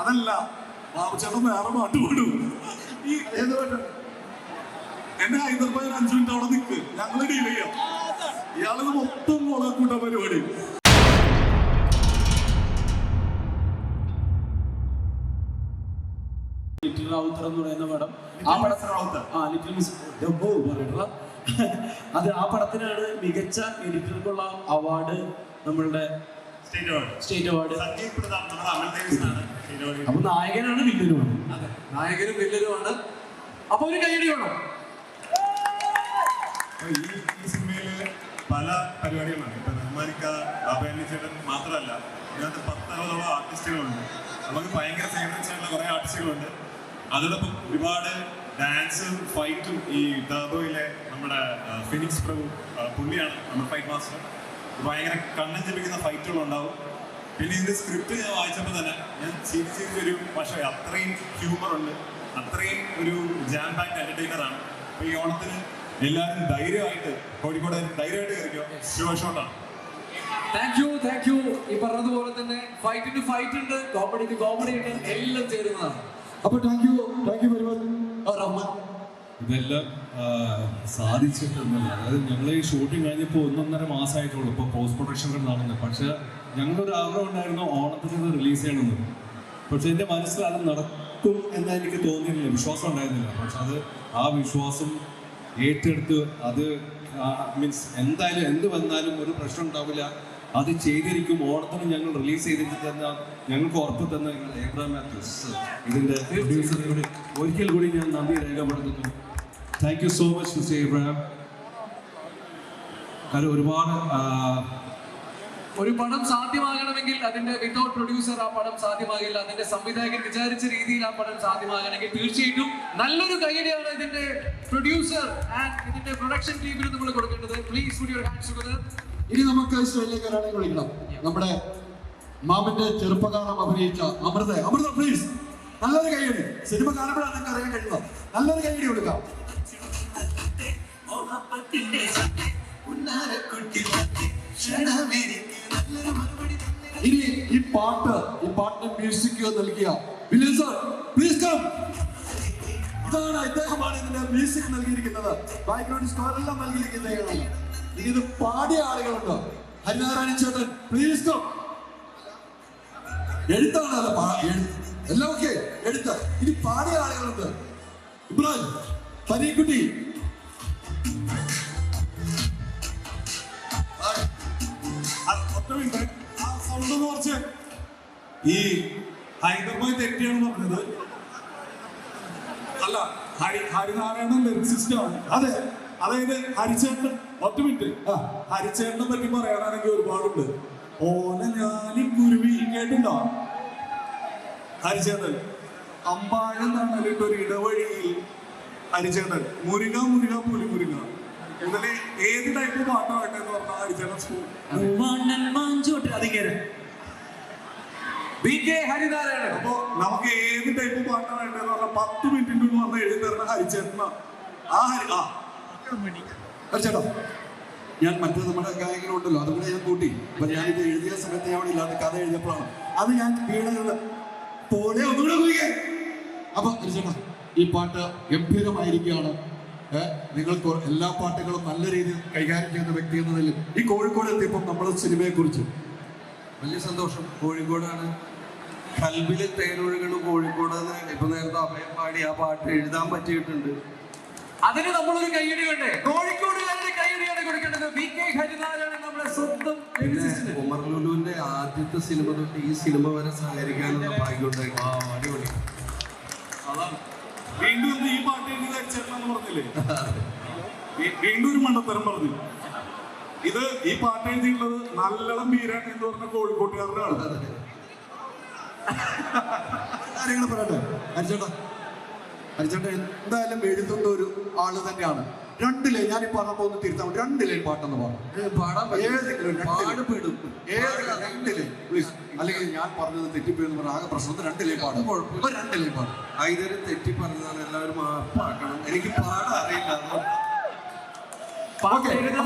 അതല്ല ബാബുചേട്ടൻ വേറെ പാട്ട് പാടും ഈ ഏത് പാട്ടാണ് എന്നെ ഹൈദരാബാദ് അഞ്ചു മിനിറ്റ് അവിടെ നിൽക്ക് ഞങ്ങൾ ഡീൽ ചെയ്യാം ഇയാളിത് മൊത്തം മുളക്കൂട്ട പരിപാടി ലിറ്റിൽ റാവുത്തർ എന്ന് പറയുന്ന പടം ആ. ആ ലിറ്റിൽ മിസ് ഡബ്ബോ അത് ആ പടത്തിനാണ് മികച്ച എഡിറ്റർക്കുള്ള അവാർഡ് നമ്മളുടെ സ്റ്റേറ്റ് അവാർഡ് സ്റ്റേറ്റ് അവാർഡ് അപ്പൊ നായകനാണ് വില്ലനുമാണ്. നായകനും വില്ലനുമാണ്. അപ്പൊ ഒരു കൈയടി വേണം. ഈ ഈ സിനിമയിൽ പല പരിപാടികളാണ് ഇപ്പൊ റഹ്മാനിക്ക ബാബാലി ചേട്ടൻ മാത്രമല്ല ഇതിനകത്ത് പത്തറുപതോളം ആർട്ടിസ്റ്റുകളുണ്ട്. നമുക്ക് ഭയങ്കര ഫേവറേറ്റ്സ് ആയിട്ടുള്ള കുറെ ആർട്ടിസ്റ്റുകളുണ്ട്. അതോടൊപ്പം ഒരുപാട് ഡാൻസും ഫൈറ്റും ഈ ടർബോയിലെ നമ്മുടെ ഫിനിക്സ് പ്രഭു പുള്ളിയാണ് നമ്മുടെ ഫൈറ്റ് മാസ്റ്റർ ഭയങ്കര കണ്ണഞ്ചിപ്പിക്കുന്ന ഫൈറ്റുകളുണ്ടാവും ഫൈറ്റുകൾ ഉണ്ടാവും പിന്നെ ഇതിന്റെ സ്ക്രിപ്റ്റ് ഞാൻ വായിച്ചപ്പോൾ തന്നെ ഞാൻ ചിരി ചിരി ഒരു പക്ഷേ അത്രയും ഹ്യൂമർ ഉണ്ട്. അത്രയും ഒരു ജാം ബാക്ക് എന്റർടൈനർ ആണ്. അപ്പൊ ഈ ഓണത്തിന് എല്ലാവരും ധൈര്യമായിട്ട് കോഴിക്കോട് ധൈര്യമായിട്ട് കയറിക്കോ. ഷുവർ ഷോട്ടാണ് താങ്ക് യു താങ്ക് യു ഈ പറഞ്ഞതുപോലെ തന്നെ ഫൈറ്റിന് ഫൈറ്റ് ഉണ്ട്. കോമഡിക്ക് കോമഡി ഉണ്ട്. എല്ലാം ചേരുന്നതാണ്. അപ്പൊ thank you thank you very much ഇതെല്ലാം സാധിച്ചിട്ടുണ്ടല്ലോ അതായത് ഞങ്ങൾ ഈ ഷൂട്ടിംഗ് കഴിഞ്ഞപ്പോൾ ഒന്നൊന്നര മാസമായിട്ടുള്ളൂ ഇപ്പോൾ പോസ്റ്റ് പ്രൊഡക്ഷൻ നടന്നത്. പക്ഷെ ഞങ്ങളൊരു ആഗ്രഹം ഉണ്ടായിരുന്നു ഓണത്തിന് റിലീസ് ചെയ്യണമെന്ന്. പക്ഷെ എന്റെ മനസ്സിൽ അത് നടക്കും എന്ന് എനിക്ക് തോന്നിയില്ല വിശ്വാസം ഉണ്ടായിരുന്നില്ല. പക്ഷെ അത് ആ വിശ്വാസം ഏറ്റെടുത്ത് അത് മീൻസ് എന്തായാലും എന്ത് വന്നാലും ഒരു പ്രശ്നം ഉണ്ടാവില്ല. അത് ചെയ്തിരിക്കും. ഓണത്തിന് ഞങ്ങൾ റിലീസ് ചെയ്തിട്ട് തന്ന ഞങ്ങൾക്ക് ഉറപ്പ് തന്ന ഏബ്രാം ഇതിന്റെ പ്രൊഡ്യൂസറിനോട് ഒരിക്കൽ കൂടി ഞാൻ നന്ദി രേഖപ്പെടുത്തുന്നു. Thank you so much mister Abram കാരണം ഒരുപാട് ഒരു പടം സാധ്യമാകണമെങ്കിൽ അതിന്റെ വിതൗട്ട് പ്രൊഡ്യൂസർ ആ പടം സാധ്യമാകില്ല അതിന്റെ സംവിധായകൻ വിചാരിച്ച രീതിയിൽ ആ പടം സാധ്യമാകണമെങ്കിൽ തീർച്ചയായിട്ടും നല്ലൊരു കൈയടിയാണ് ഇതിന്റെ പ്രൊഡ്യൂസർ ആൻഡ് ഇതിന്റെ പ്രൊഡക്ഷൻ ടീമിന് നമ്മൾ കൊടുക്കേണ്ടത്. പ്ലീസ് കൂടി ഒരു ഹാൻഡ്സ് ഇനി നമുക്ക് സ്റ്റേജിലേക്ക് ഒരാളെ വിളിക്കണം നമ്മുടെ മാമന്റെ ചെറുപ്പകാലം അഭിനയിച്ച അമൃത അമൃത പ്ലീസ് നല്ലൊരു കൈയടി. സിനിമ കാണുമ്പോഴാണ് നിങ്ങൾക്ക് അറിയാൻ കഴിയുന്നത് നല്ലൊരു കൈയടി കൊടുക്കാം. ഇനി ഈ പാട്ട് ഈ പാട്ടിന് മ്യൂസിക് നൽകിയ വില്യം സർ പ്ലീസ് കം ഇതാണ് ഇദ്ദേഹമാണ് ഇതിന്റെ മ്യൂസിക് നൽകിയിരിക്കുന്നത്. ബാക്ക്ഗ്രൗണ്ട് സ്കോർ എല്ലാം നൽകിയിരിക്കുന്ന ഇയാളാണ്. ഇനി ഇത് പാടിയ ആളുകളുണ്ട്. ഹരിനാരായണ ചേട്ടൻ പ്ലീസ് കം എഴുത്താണ് അല്ല എല്ലാം ഓക്കെ എഴുത്ത്. ഇനി പാടിയ ആളുകളുണ്ട്. ഇബ്രാഹിം പരീക്കുട്ടി ഒന്ന് കുറച്ച് ഈ ഹൈദർബായ് തെറ്റിയാണ് പറഞ്ഞത്. അല്ല ഹരി ഹരിനാരായണൻ ലിറിക്സിസ്റ്റ് ആണ്. അതെ അതായത് ഹരിചേട്ടൻ. ഒറ്റ മിനിറ്റ് ആ. ഹരിചേട്ടനെ പറ്റി പറയാനാണെങ്കിൽ ഒരുപാടുണ്ട്. ഓന ഞാനി കുരുവി കേട്ടുണ്ടോ ഹരിചേട്ടൻ അമ്പാഴം തണലിട്ടൊരു ഇടവഴിയിൽ ഹരിചേട്ടൻ മുരുക മുരുക പുലി മുരുക ഇതിൽ ഏത് ടൈപ്പ് പാട്ടാവട്ടെ എന്ന് പറഞ്ഞാൽ ഹരിചേട്ടൻ സ്കൂൾ മാഞ്ചോട്ട് അതിങ്ങനെ ബി കെ ഹരിദാരാണ് അപ്പോ നമുക്ക് ഏത് ടൈപ്പ് പാട്ടാണ് വേണ്ടതെന്ന് പറഞ്ഞാൽ പത്ത് മിനിറ്റിന്റെ ഉള്ളിൽ വന്ന് എഴുതി തരുന്ന ഹരിചേട്ടന. ആ ഹരി ആ. ചേട്ടാ ഞാൻ മറ്റേ നമ്മുടെ ഗായകനുണ്ടല്ലോ അതും കൂടെ ഞാൻ കൂട്ടി. അപ്പൊ ഞാൻ ഇത് എഴുതിയ സമയത്ത് ഞാൻ അവിടെ ഇല്ലാത്ത കഥ എഴുതിയപ്പോഴാണ്. അത് ഞാൻ വീണത് പോലെ ഒന്നുകൂടെ കുറിക്കേ അപ്പൊ ചേട്ടാ ഈ പാട്ട് ഗംഭീരമായിരിക്കുകയാണ്. ഏഹ് നിങ്ങൾക്ക് എല്ലാ പാട്ടുകളും നല്ല രീതിയിൽ കൈകാര്യം ചെയ്യുന്ന വ്യക്തി എന്ന നിലയിൽ ഈ കോഴിക്കോട് എത്തിയപ്പോൾ നമ്മുടെ സിനിമയെ കുറിച്ച് വലിയ സന്തോഷം. കോഴിക്കോടാണ്. കൽബിലെ തേനൊഴുകൾ കോഴിക്കോട് ഇപ്പൊ നേരത്തെ അഭയം പാടി ആ പാട്ട് എഴുതാൻ പറ്റിയിട്ടുണ്ട്. അതിന് നമ്മളൊരു കൈയടി വേണ്ടേ? കോഴിക്കോടുകാരുടെ കൈയടിയാണ് കൊടുക്കേണ്ടത്. കെ സ്വന്തം ഉമർ ലുലുവിന്റെ ആദ്യത്തെ സിനിമ തൊട്ട് ഈ സിനിമ വരെ സഹകരിക്കാനുള്ള ഭാഗ്യം ഉണ്ടായി. ആ അടിപൊളി അതാണ് വീണ്ടും ഇത് ഈ പാട്ട് എഴുതി ഹരിചേട്ടനെന്ന് പറഞ്ഞില്ലേ? വീണ്ടും ഒരു മണ്ടത്തരം പറഞ്ഞു. ഇത് ഈ പാട്ട് എഴുതിയിട്ടുള്ളത് നല്ലളം ബീരാൻ എന്ന് പറഞ്ഞ കോഴിക്കോട്ടുകാരനാണ്. കാര്യങ്ങൾ പറയട്ടെ. അരിച്ചേട്ടാ അരിച്ചേട്ടാ എന്തായാലും എഴുതുന്ന ഒരു ആൾ തന്നെയാണ്. രണ്ട് ലൈൻ ഞാൻ ഈ പറഞ്ഞപ്പോ ഒന്ന് തിരുത്താൻ രണ്ട് ലൈൻ പാട്ടെന്ന് ഏതെങ്കിലും. പാടുപെടും ഏതെങ്കിലും രണ്ട് ലൈൻ പ്ലീസ് അല്ലെങ്കിൽ ഞാൻ പറഞ്ഞത് തെറ്റിപ്പോയെന്ന് പറഞ്ഞ ആകെ പ്രശ്നത്തിൽ രണ്ട് ലൈൻ പാടും കുഴപ്പമില്ല. രണ്ട് ലൈൻ പാടും ഐതര് തെറ്റി പറഞ്ഞാൽ എല്ലാവരും മാപ്പാക്കണം എനിക്ക് പാടാൻ അറിയില്ല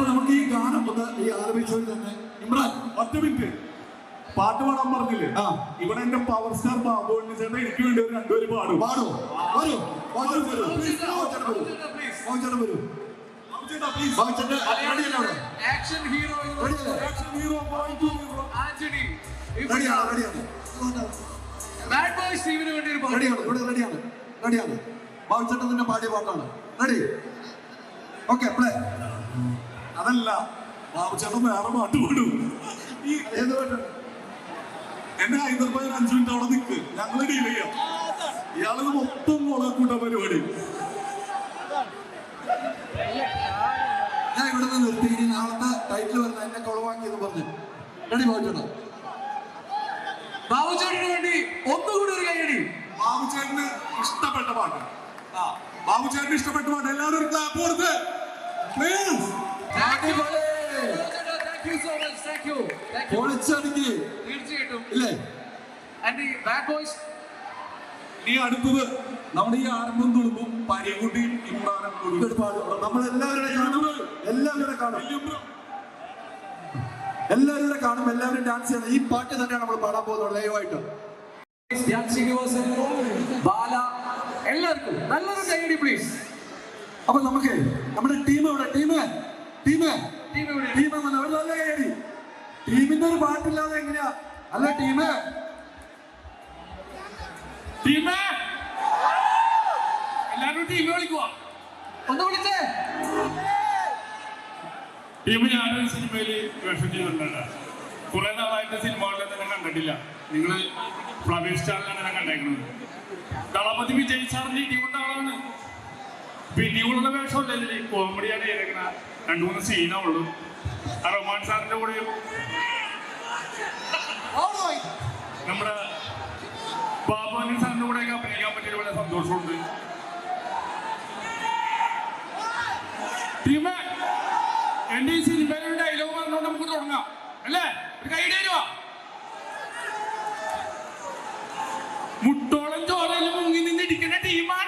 നമുക്ക് ഈ ഗാനം ഒന്ന് ഈ ആലപിച്ചവർ തന്നെ ഇമ്രാൻ ഒറ്റ മിനിറ്റ് പാട്ട് പാടാൻ പറഞ്ഞില്ലേ ആ. ഇവിടെ എന്റെ പവർ സ്റ്റാർ ബാബു ചേട്ടൻ എനിക്ക് വേണ്ടി ഒരു രണ്ടുപേര് പാടും പാടും വരൂ വരൂ വരൂ action hero action hero Antony റെഡിയാണ് റെഡിയാണ് ബാഡ് ബോയ് സ്റ്റീവിന് വേണ്ടി ഒരു പാട്ട് റെഡിയാണ് ഇവിടെ റെഡിയാണ് റെഡിയാണ് ബാബുചേട്ടൻ തന്നെ പാടിയ പാട്ടാണ്. റെഡി ഓക്കെ പ്ലേ അതല്ല ബാബുചേട്ടൻ വേറെ പാട്ട് പാടും. ഈ ഏത് എന്നെ ഹൈദരാബാദ് അഞ്ചു മിനിറ്റ് അവിടെ നിൽക്ക് ഞങ്ങൾ ഡീൽ ചെയ്യാം. ഇയാളത് മൊത്തം മുളകൂട്ട പരിപാടി. നിർത്തി ഇനി നാളത്തെ ടൈറ്റിൽ വരുന്ന എന്നെ കൊളവാക്കിയെന്ന് പറഞ്ഞു. റെഡി ബാബുചേട്ടാ ബാബുചേട്ടന് വേണ്ടി ഒന്നുകൂടി ഒരു കൈയടി ബാബു ചേട്ടന് ഇഷ്ടപ്പെട്ട പാട്ട്. ആ ബാബു ചേട്ടന് ഇഷ്ടപ്പെട്ട പാട്ട്. എല്ലാവരും ഒരു ക്ലാപ്പ് കൊടുത്ത്. പ്ലീസ് തീർച്ചയായിട്ടും. ഈ അടുത്തത് നമ്മുടെ ഈ ആരംഭം തുളുമ്പും പരികുട്ടിയും ഇമ്രാനും കൂടി നമ്മളെല്ലാവരുടെ കാണും. എല്ലാവരുടെ കാണും. എല്ലാവരും കൂടെ കാണും. എല്ലാവരും ഡാൻസ് ചെയ്യണം. ഈ പാട്ട് തന്നെയാണ് നമ്മൾ പാടാൻ പോകുന്നത് ലൈവായിട്ട് ധ്യാൻ ശ്രീനിവാസൻ ബാല എല്ലാവർക്കും നല്ലൊരു കൈയടി പ്ലീസ് അപ്പൊ നമുക്ക് നമ്മുടെ ടീം ഇവിടെ ടീം? ടീം? ടീം ടീം നല്ല കൈയടി. ടീമിന്റെ ഒരു പാട്ടില്ലാതെ എങ്ങനെയാ? അല്ല ടീം? ടീമേ? എല്ലാവരും ടീമെ വിളിക്കുക. ഒന്ന് വിളിച്ചേ. ടീം ഞാനൊരു സിനിമയിൽ വേഷം ചെയ്തിട്ടുണ്ട് കുറെ നാളായിട്ട് സിനിമകളിൽ തന്നെ കണ്ടിട്ടില്ല. നിങ്ങൾ ഫ്ലവേഷ് ചാനലാണ് ഞാൻ കണ്ടേക്കുന്നത് ദളപതി വിജയ് സാറിന്റെ ഇടികൊണ്ട ആളാണ്. പിന്നെയുള്ള വേഷമല്ല ഇതിൽ? കോമഡിയാണ് ചെയ്തേക്കണ. രണ്ടു മൂന്ന് സീനേ ഉള്ളൂ. ആ റൊമാൻ സാറിന്റെ കൂടെയും നമ്മുടെ ബാബുവിനും സാറിന്റെ കൂടെയൊക്കെ അഭിനയിക്കാൻ പറ്റിയ വളരെ സന്തോഷമുണ്ട്. എന്റെ ഈ സിനിമയിൽ ഒരു ഡയലോഗ് പറഞ്ഞുകൊണ്ട് നമുക്ക് തുടങ്ങാം. അല്ലേ? ഒരു കൈ തരുവാ മുട്ടോളം ചോറയിൽ മുങ്ങി നിന്നിരിക്കുന്ന ടീമാണ്